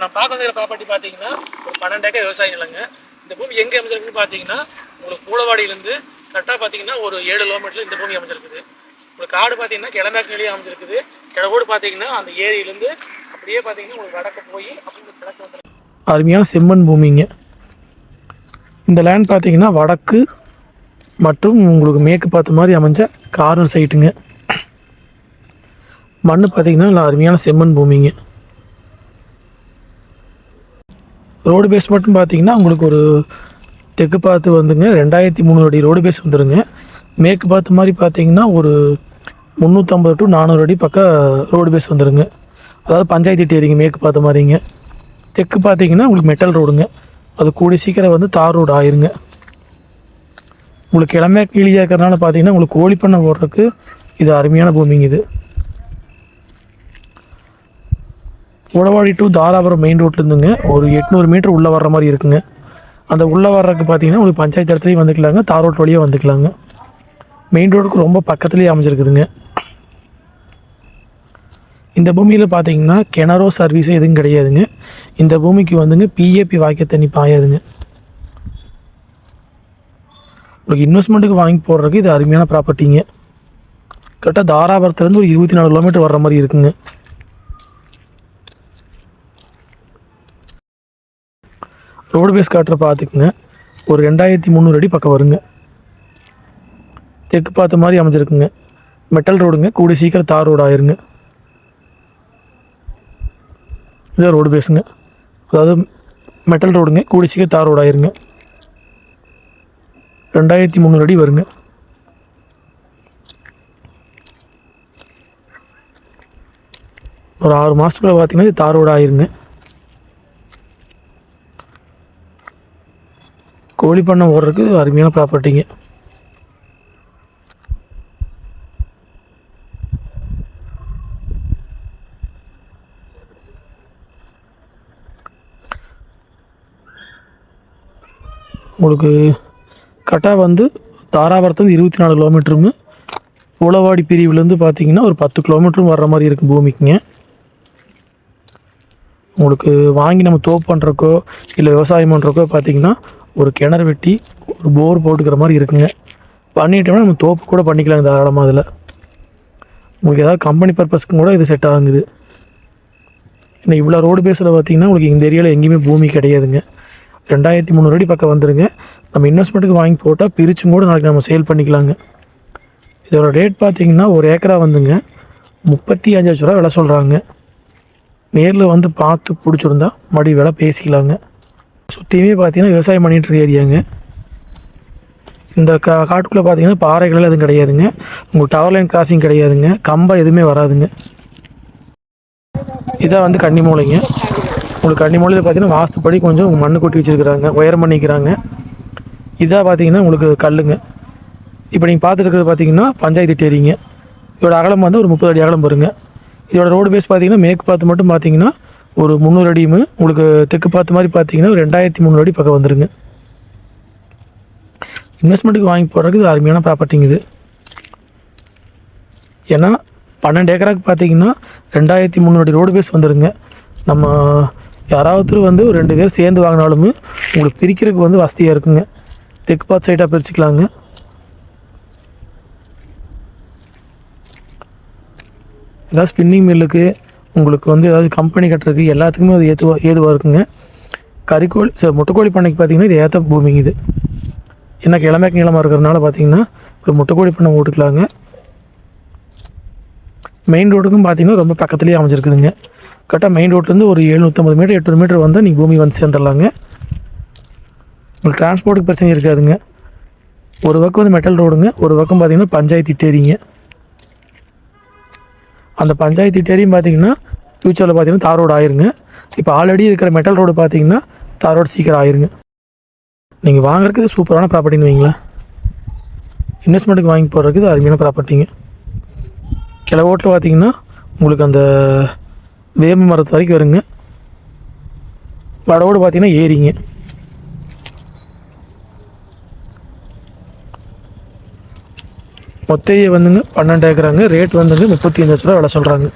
இப்போ நான் பார்க்க வந்துக்கிற ப்ராப்பர்ட்டி பார்த்தீங்கன்னா ஒரு பன்னெண்டு ஏக்கர் விவசாய நிலங்க இந்த பூமி எங்கே அமைஞ்சிருக்குன்னு பார்த்தீங்கன்னா உங்களுக்கு கூடவாடியிலேருந்து கரெக்டாக பார்த்தீங்கன்னா ஒரு ஏழு கிலோமீட்டர் இந்த பூமி அமைஞ்சிருக்குது. உங்களுக்கு காடு பார்த்தீங்கன்னா கிழமேக்கிலேயே அமைஞ்சிருக்குது. கிழவோடு பார்த்தீங்கன்னா அந்த ஏரியிலேருந்து அப்படியே பார்த்தீங்கன்னா உங்களுக்கு வடக்கு போய் அப்படியே கிழக்கு வந்து அருமையான செம்மண் பூமிங்க. இந்த லேண்ட் பார்த்தீங்கன்னா வடக்கு மற்றும் உங்களுக்கு மேற்கு பார்த்த மாதிரி அமைஞ்ச காரும் சைட்டுங்க மண் பார்த்தீங்கன்னா நல்லா அருமையான செம்மண் பூமிங்க. ரோடு பேஸ் மட்டும் பார்த்தீங்கன்னா உங்களுக்கு ஒரு தெற்கு பார்த்து வந்துங்க. ரெண்டாயிரத்தி மூணு அடி ரோடு பேஸ் வந்துடுங்க மேற்கு பார்த்து மாதிரி பார்த்தீங்கன்னா ஒரு முந்நூற்றம்பது டு நானூறு அடி பக்கம் ரோடு பேஸ் வந்துடுங்க அதாவது பஞ்சாயத்து டேரிங்க மேற்கு பார்த்த மாதிரிங்க. தெற்கு பார்த்தீங்கன்னா உங்களுக்கு மெட்டல் ரோடுங்க அது கூடி சீக்கிரம் வந்து தார் ரோடு ஆயிருங்க. உங்களுக்கு இளமையாக கீழியாக இருக்கிறனால பார்த்தீங்கன்னா உங்களுக்கு கோழிப்பண்ணை ஓடுறதுக்கு இது அருமையான பூமிங்க இது. உழவாடி டு தாராபுரம் மெயின் ரோட்லேருந்துங்க ஒரு எட்நூறு மீட்டர் உள்ளே வர்ற மாதிரி இருக்குங்க. அந்த உள்ளே வர்றதுக்கு பார்த்தீங்கன்னா உங்களுக்கு பஞ்சாயத்து இடத்துலையும் வந்துக்கலாங்க. தார் ரோட் வழியாக வந்துக்கலாங்க. மெயின் ரோடுக்கு ரொம்ப பக்கத்துலேயே அமைஞ்சிருக்குதுங்க. இந்த பூமியில் பார்த்தீங்கன்னா கிணறோ சர்வீஸோ எதுவும் கிடையாதுங்க. இந்த பூமிக்கு வந்துங்க பிஏபி வாய்க்க தண்ணி பாயாதுங்க. உங்களுக்கு இன்வெஸ்ட்மெண்ட்டுக்கு வாங்கி போடுறதுக்கு இது அருமையான ப்ராப்பர்ட்டிங்க கரெக்டாக தாராபுரத்துலேருந்து ஒரு இருபத்தி நாலு கிலோமீட்டர் வர்ற மாதிரி இருக்குங்க. ரோடு பேஸ் காட்டுற பார்த்துக்குங்க ஒரு ரெண்டாயிரத்தி முந்நூறு அடி பக்கம் வருங்க. தெற்கு பார்த்த மாதிரி அமைஞ்சிருக்குங்க. மெட்டல் ரோடுங்க கூடிய சீக்கிரம் தார் ரோடு ஆயிருங்க. இதான் ரோடு பேஸுங்க அதாவது மெட்டல் ரோடுங்க கூடிய சீக்கிரம் தார் ரோடு ஆயிருங்க. ரெண்டாயிரத்தி முந்நூறு அடி வருங்க. ஒரு ஆறு மாதத்துக்குள்ளே பார்த்தீங்கன்னா இது தார் ரோடு ஆயிருங்க. கோழி பண்ணை ஓடுறதுக்கு இது அருமையான ப்ராப்பர்ட்டிங்க உங்களுக்கு கட்டா வந்து தாராபுரத்துலேருந்து இருபத்தி நாலு கிலோமீட்டருங்க உளவாடி பிரிவுலேருந்து பார்த்தீங்கன்னா ஒரு பத்து கிலோமீட்டரும் வர்ற மாதிரி இருக்கும் பூமிக்குங்க. உங்களுக்கு வாங்கி நம்ம தோப்பு பண்ணுறக்கோ இல்லை விவசாயம் பண்ணுறக்கோ பார்த்தீங்கன்னா ஒரு கிணறு வெட்டி ஒரு போர் போட்டுக்கிற மாதிரி இருக்குங்க. பண்ணிட்டோம்னா நம்ம தோப்பு கூட பண்ணிக்கலாங்க தாராளமாக அதில். உங்களுக்கு ஏதாவது கம்பெனி பர்பஸ்க்கும் கூட இது செட் ஆகுது. ஏன்னா இவ்வளோ ரோடு பேஸில் பார்த்தீங்கன்னா உங்களுக்கு இந்த ஏரியாவில் எங்கேயுமே பூமி கிடையாதுங்க. ரெண்டாயிரத்தி முந்நூறு அடி பக்கம் வந்துருங்க. நம்ம இன்வெஸ்ட்மெண்ட்டுக்கு வாங்கி போட்டால் பிரிச்சும் கூட நாளைக்கு நம்ம சேல் பண்ணிக்கலாங்க. இதோட ரேட் பார்த்தீங்கன்னா ஒரு ஏக்கரா வந்துங்க. முப்பத்தி அஞ்சு லட்ச ரூபா விலை சொல்கிறாங்க நேரில் வந்து பார்த்து பிடிச்சிருந்தா மறுபடியும் விலை பேசிக்கலாங்க. சுற்றியுமே பார்த்தீங்கன்னா விவசாயம் பண்ணிகிட்டு இருக்க ஏரியாங்க. இந்த கா காட்டுக்குள்ளே பார்த்தீங்கன்னா பாறைகள் எதுவும் கிடையாதுங்க. உங்களுக்கு டவர் லைன் கிராசிங் கிடையாதுங்க. கம்பம் எதுவுமே வராதுங்க. இதான் வந்து கன்னி மூலைங்க. உங்களுக்கு கன்னி மூலையில் பார்த்தீங்கன்னா வாஸ்துப்படி கொஞ்சம் மண் கொட்டி வச்சுருக்குறாங்க. உயரம் பண்ணிக்கிறாங்க. இதாக பார்த்தீங்கன்னா உங்களுக்கு கல்லுங்க. இப்போ நீங்கள் பார்த்துருக்கிறது பார்த்தீங்கன்னா பஞ்சாயத்து டேரிங்க இதோட அகலம் வந்து ஒரு முப்பது அடி அகலம் வருங்க. இதோட ரோடு பேஸ் பார்த்தீங்கன்னா மேற்கு பார்த்து மட்டும் பார்த்தீங்கன்னா ஒரு முந்நூறு அடியும் உங்களுக்கு தெற்கு பார்த்த மாதிரி பார்த்தீங்கன்னா ஒரு ரெண்டாயிரத்தி முந்நூறு அடி பக்கம் வந்துருங்க. இன்வெஸ்ட்மெண்ட்டுக்கு வாங்கி போடுறதுக்கு இது அருமையான ப்ராப்பர்ட்டிங்க இது. ஏன்னா பன்னெண்டு ஏக்கராக்கு பார்த்தீங்கன்னா ரெண்டாயிரத்தி முந்நூறு அடி ரோடு பேஸ் வந்துடுங்க நம்ம யாராவது வந்து ஒரு ரெண்டு பேர் சேர்ந்து வாங்கினாலும் உங்களுக்கு பிரிக்கிறதுக்கு வந்து வசதியாக இருக்குங்க. தெற்கு பார்த்து சைட்டாக பிரிச்சுக்கலாங்க. ஏதாவது ஸ்பின்னிங் மில்லுக்கு உங்களுக்கு வந்து ஏதாவது கம்பெனி கட்டுறதுக்கு எல்லாத்துக்குமே அது ஏதுவா ஏதுவாக இருக்குங்க. கறிக்கோழி சரி முட்டைக்கோழி பண்ணைக்கு பார்த்தீங்கன்னா இது ஏற்ற பூமிங்க இது. ஏன்னா கிழமைக்கு நிலமாக இருக்கிறதுனால பார்த்தீங்கன்னா இப்போ முட்டைக்கோழி பண்ணை ஓட்டுக்கலாங்க. மெயின் ரோடுக்கும் பார்த்தீங்கன்னா ரொம்ப பக்கத்துலேயே அமைஞ்சிருக்குதுங்க. கரெக்டாக மெயின் ரோட்லேருந்து ஒரு எழுநூற்றம்பது மீட்டர் எட்நூறு மீட்டர் வந்தால் நீங்கள் பூமி வந்து சேர்ந்துடலாங்க. உங்களுக்கு டிரான்ஸ்போர்ட்டுக்கு பிரச்சனை இருக்காதுங்க. ஒரு பக்கம் வந்து மெட்டல் ரோடுங்க ஒரு பக்கம் பார்த்தீங்கன்னா பஞ்சாயத்து டேரிங்க அந்த பஞ்சாயத்து டேரியும் பார்த்தீங்கன்னா ஃப்யூச்சரில் பார்த்தீங்கன்னா தார் ரோடு ஆயிருங்க. இப்போ ஆல்ரெடி இருக்கிற மெட்டல் ரோடு பார்த்தீங்கன்னா தார் ரோடு சீக்கிரம் ஆயிருங்க. நீங்கள் வாங்குறதுக்கு சூப்பரான ப்ராப்பர்ட்டின்னு வைங்களேன். இன்வெஸ்ட்மெண்ட்டுக்கு வாங்கி போடுறதுக்கு அருமையான ப்ராப்பர்ட்டிங்க கிளவோட்டில் பார்த்தீங்கன்னா உங்களுக்கு அந்த வேம்பு மரத்து வரைக்கும் வருங்க. வடவோடு பார்த்தீங்கன்னா ஏரிங்க. மொத்த வந்துங்க பன்னெண்டு ஏக்கராங்க ரேட் வந்துங்க முப்பத்தி அஞ்சு லட்ச ரூபா விலை சொல்கிறாங்க